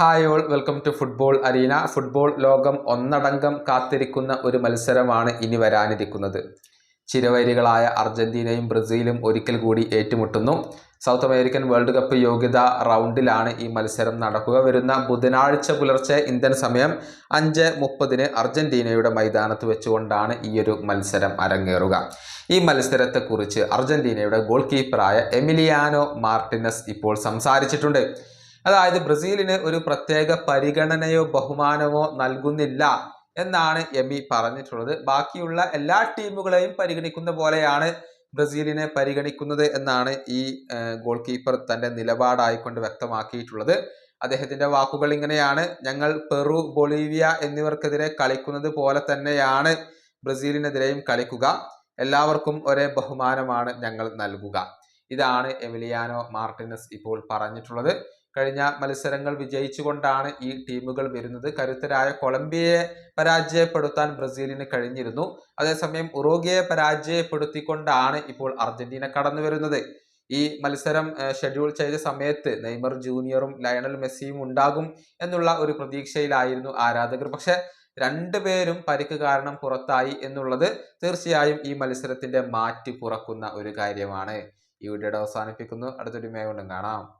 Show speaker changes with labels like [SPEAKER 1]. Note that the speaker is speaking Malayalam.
[SPEAKER 1] Hi all welcome to football arena. Football ലോകം ഒന്നടങ്കം കാത്തിരിക്കുന്ന ഒരു മത്സരമാണ് ഇനി വരാനിരിക്കുന്നത്. ചിരവൈരികളായ അർജന്റീനയും ബ്രസീലും ഒരിക്കൽ കൂടി ഏറ്റുമുട്ടുന്നു. സൗത്ത് അമേരിക്കൻ വേൾഡ് കപ്പ് യോഗ്യതാ റൗണ്ടിലാണ് ഈ മത്സരം നടക്കുക. വരുന്ന ബുധനാഴ്ച പുലർച്ചെ ഇന്ത്യൻ സമയം അഞ്ച് മുപ്പതിന് അർജന്റീനയുടെ മൈതാനത്ത് വെച്ചുകൊണ്ടാണ് ഈ ഒരു മത്സരം അരങ്ങേറുക. ഈ മത്സരത്തെക്കുറിച്ച് അർജന്റീനയുടെ ഗോൾ കീപ്പറായ എമിലിയാനോ മാർട്ടിനസ് ഇപ്പോൾ സംസാരിച്ചിട്ടുണ്ട്. അതായത് ബ്രസീലിന് ഒരു പ്രത്യേക പരിഗണനയോ ബഹുമാനമോ നൽകുന്നില്ല എന്നാണ് എമി പറഞ്ഞിട്ടുള്ളത്. ബാക്കിയുള്ള എല്ലാ ടീമുകളെയും പരിഗണിക്കുന്ന പോലെയാണ് ബ്രസീലിനെ പരിഗണിക്കുന്നത് എന്നാണ് ഈ ഗോൾ കീപ്പർ തന്റെ നിലപാടായിക്കൊണ്ട് വ്യക്തമാക്കിയിട്ടുള്ളത്. അദ്ദേഹത്തിന്റെ വാക്കുകൾ ഇങ്ങനെയാണ്. ഞങ്ങൾ പെറു ബൊളീവിയ എന്നിവർക്കെതിരെ കളിക്കുന്നത് പോലെ തന്നെയാണ് ബ്രസീലിനെതിരെയും കളിക്കുക. എല്ലാവർക്കും ഒരേ ബഹുമാനമാണ് ഞങ്ങൾ നൽകുക. ഇതാണ് എമിലിയാനോ മാർട്ടിനസ് ഇപ്പോൾ പറഞ്ഞിട്ടുള്ളത്. കഴിഞ്ഞ മത്സരങ്ങൾ വിജയിച്ചുകൊണ്ടാണ് ഈ ടീമുകൾ വരുന്നത്. കരുത്തരായ കൊളംബിയയെ പരാജയപ്പെടുത്താൻ ബ്രസീലിന് കഴിഞ്ഞിരുന്നു. അതേസമയം ഉറോഗിയെ പരാജയപ്പെടുത്തിക്കൊണ്ടാണ് ഇപ്പോൾ അർജന്റീന കടന്നു വരുന്നത് ഈ മത്സരം ഷെഡ്യൂൾ ചെയ്ത സമയത്ത് നെയ്മർ ജൂനിയറും ലയണൽ മെസ്സിയും ഉണ്ടാകും എന്നുള്ള ഒരു പ്രതീക്ഷയിലായിരുന്നു ആരാധകർ. പക്ഷെ രണ്ടുപേരും പരിക്ക് കാരണം പുറത്തായി എന്നുള്ളത് തീർച്ചയായും ഈ മത്സരത്തിന്റെ മാറ്റി കുറക്കുന്ന ഒരു കാര്യമാണ്. ഈ വീഡിയോയുടെ അവസാനിപ്പിക്കുന്നു. അടുത്തൊരു മേ കൊണ്ടും കാണാം.